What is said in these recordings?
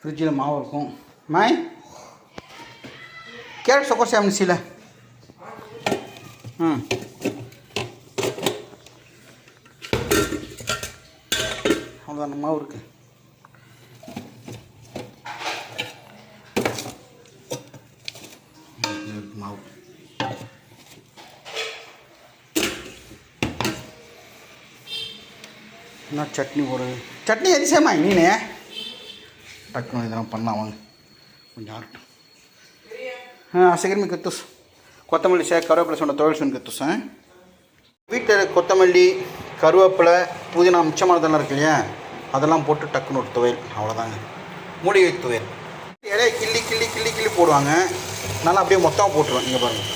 ஃப்ரிட்ஜில் மாவு இருக்கும். மாய் கேரட் சொக்கர் சாம் மிக்சியில் ம். அவ்வளோதான் மாவு இருக்குது மாவு. என்ன சட்னி போடு சட்னி எரிசேம்மா நீனே? டக்குனு இதெல்லாம் பண்ணலாம் வாங்க. கொஞ்சம் ஆகட்டும் ஆ சீக்கிரமே கத்துஸ். கொத்தமல்லி சே கருவேப்பிலை சொன்ன தொழில் சொன்ன கத்துஸ் வீட்டில் கொத்தமல்லி கருவேப்பிலை புதினா மிச்சமானதெல்லாம் இருக்கு இல்லையா? அதெல்லாம் போட்டு டக்குன்னு ஒரு துவையல். அவ்வளோதாங்க. மூலிகை துவையல். இலையை கிள்ளி கிள்ளி கிள்ளி கிள்ளி போடுவாங்க. நல்லா அப்படியே மொத்தமாக போட்டுருவேன். இங்கே பாருங்கள்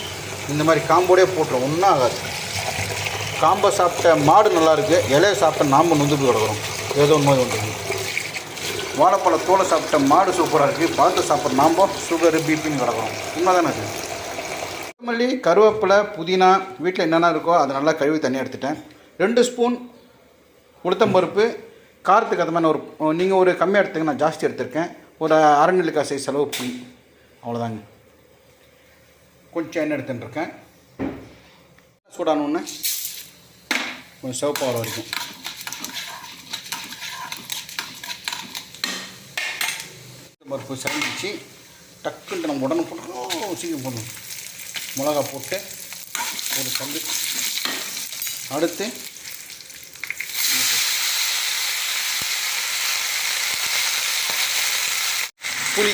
இந்த மாதிரி காம்போடே போட்டுருவோம் ஒன்றும் ஆகாது. காம்பை சாப்பிட்ட மாடு நல்லா இருக்கு. இலையை சாப்பிட்ட நாம்பு நொந்துட்டு கிடக்குறோம். ஏதோ நோய் வந்துருக்கு வாழைப்பழ தோலை சாப்பிட்ட மாடு சூப்பராக இருக்குது பழத்தை சாப்பிட்ற நாம்போ சுகரு பிபின்னு உண்மை உண்மைதானே அது? மல்லி கருவேப்பிலை புதினா வீட்டில் என்னென்ன இருக்கோ அதை நல்லா கழுவி தண்ணி எடுத்துட்டேன். ரெண்டு ஸ்பூன் உளுத்தம்பருப்பு காரத்துக்கு அது மாதிரி ஒரு நீங்கள் ஒரு கம்மியாக எடுத்துங்க நான் ஜாஸ்தி எடுத்திருக்கேன். ஒரு அரை நெல்லிக்காய் சைஸ் செலவு புளி. அவ்வளோதாங்க கொஞ்சம் எண்ணெய் எடுத்துட்டுருக்கேன். சூடான ஒன்று கொஞ்சம் சிவப்பு வரைக்கும். பருப்பு சரிஞ்சிச்சு டக்குன்ட்டு நம்ம உடனே போட்டு சீக்கிரம் போடணும். மிளகா போட்டு ஒரு கல் அடுத்து புளி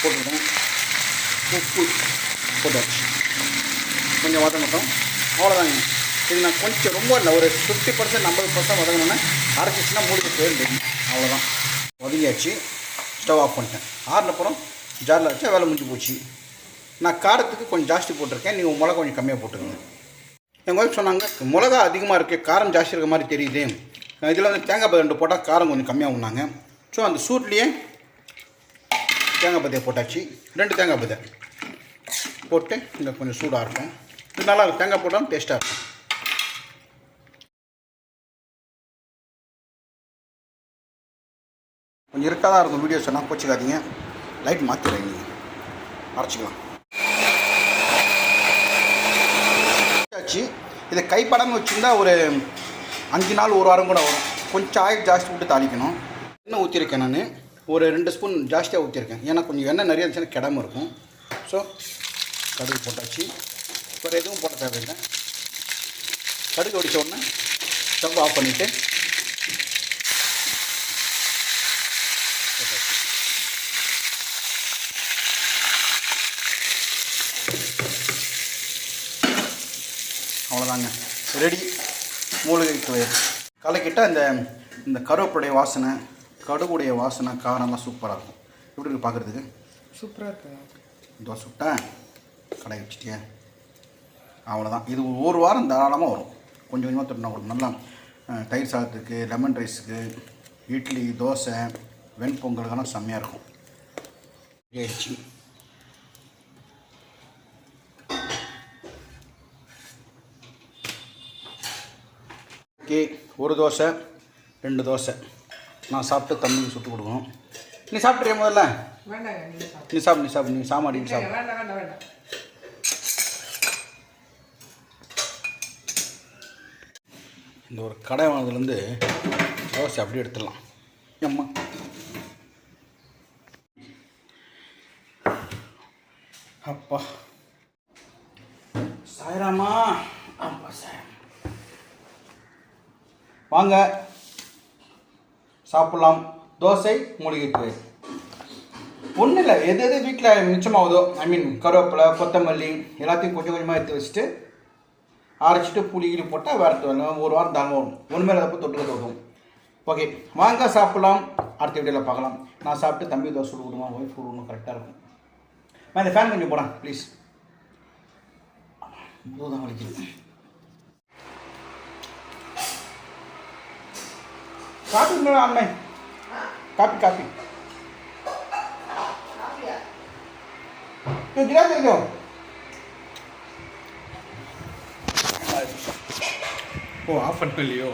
போட்டுவிட்டேன் உப்பு போட்டாச்சு. கொஞ்சம் வதங்கட்டும் அவ்வளோதாங்க இது நான் கொஞ்சம் ரொம்ப இல்லை ஒரு ஃபிஃப்டி பர்சன்ட் ஐம்பது பர்சன்ட் வதங்கினோன்னே அரைச்சிச்சுன்னா மூடிக்கு போயிடும். அவ்வளோதான் வதங்கியாச்சு. ஸ்டவ் ஆஃப் பண்ணிட்டேன். ஆறுனப்புறம் ஜாரில் வச்சா வேலை முடிஞ்சு போச்சு. நான் காரத்துக்கு கொஞ்சம் ஜாஸ்தி போட்டிருக்கேன். நீங்கள் மிளகா கொஞ்சம் கம்மியாக போட்டுருங்க எங்கள் ஒய்ஃப் சொன்னாங்க மிளகா அதிகமாக இருக்குது காரம் ஜாஸ்தி இருக்க மாதிரி தெரியுது. இதில் வந்து தேங்காய் பதி ரெண்டு போட்டால் காரம் கொஞ்சம் கம்மியாக உண்ணாங்க ஸோ அந்த சூட்லேயே தேங்காய் பதையை போட்டாச்சு. ரெண்டு தேங்காய் பதை போட்டு இந்த கொஞ்சம் சூடாக இருக்கும் இது நல்லா தேங்காய் போட்டாலும் டேஸ்ட்டாக இருக்கும். கொஞ்சம் இருக்காக தான் இருக்கும் வீடியோ சொன்னால் கோச்சிக்காதீங்க. லைட் மாற்றிடுறேன் நீங்கள் அரைச்சிக்கலாம் ஆச்சு இதை கைப்படாமல் வச்சுருந்தா ஒரு அஞ்சு நாள் ஒரு வாரம் கூட வரும். கொஞ்சம் ஆயில் ஜாஸ்தி விட்டு தாளிக்கணும். எண்ணெய் ஊற்றிருக்கேன் நான். ஒரு ரெண்டு ஸ்பூன் ஜாஸ்தியாக ஊற்றிருக்கேன் ஏன்னா கொஞ்சம் எண்ணெய் நிறைய இருந்துச்சுன்னா கிடம இருக்கும். ஸோ கடுகு போட்டாச்சு. வேறு எதுவும் போட தேவையில்லை. கடுகு வெடிச்ச உடனே ஸ்டவ் ஆஃப் பண்ணிவிட்டு அவ்வளோதாங்க ரெடி. மூலிகை துவையல் கலக்கிட்ட இந்த இந்த கருவேப்புடைய வாசனை கடுகுடைய வாசனை காரம்லாம் சூப்பராக இருக்கும். எப்படி இருக்கு பார்க்குறதுக்கு சூப்பராக இருக்கு. தோசை விட்டேன் கடை வச்சுட்டியே. அவ்வளோதான் இது ஒரு வாரம் தாராளமாக வரும். கொஞ்சம் கொஞ்சமாக தொட்டினா கொடுக்கும் நல்லா தயிர் சாதத்துக்கு லெமன் ரைஸுக்கு இட்லி தோசை வெண்பொங்கலுக்கெல்லாம் செம்மையாக இருக்கும். ஆயிடுச்சு ஓகே ஒரு தோசை ரெண்டு தோசை. நான் சாப்பிட்டு தம்பிக்கு சுட்டு கொடுக்கணும். நீ சாப்பிட்றியா முதல்ல? நீ சாப்பிடு நீ சாப்பிடு நீ சாமாடி சாப்பிடு. இந்த ஒரு கடை வாங்கினதுலேருந்து தோசை அப்படியே எடுத்துடலாம். அம்மா அப்பா. சாயராமா அப்பா சாயம் வாங்க. சாப்பிட்லாம். தோசை மூலிகை ஒன்றும் இல்லை எது எது வீட்டில் மிச்சமாகுதோ ஐ மீன் கருவேப்பிலை கொத்தமல்லி எல்லாத்தையும் கொஞ்சம் கொஞ்சமாக எடுத்து வச்சுட்டு அரைச்சிட்டு புளி கிளி போட்டால் வேறு வேணும் ஒரு வாரம் தாங்க வரும் ஒன்றுமே இல்லாதப்போ தொட்டுக்க தோட்டும். ஓகே வாங்க சாப்பிடலாம். அடுத்த வீடியோவில் பார்க்கலாம். நான் சாப்பிட்டு தம்பி தோசை சுடு கொடுமா ஒய்ஃப் கொடுக்கணும் கரெக்டாக இருக்கும். நான் இந்த ஃபேன் கொஞ்சம் போகிறேன் ப்ளீஸ் தான் வலிக்குது. காப்பி ஆன்மை காப்பி காப்பி கிளாஸ் இருக்கும் ஓ ஆஃப் பண்ணலையோ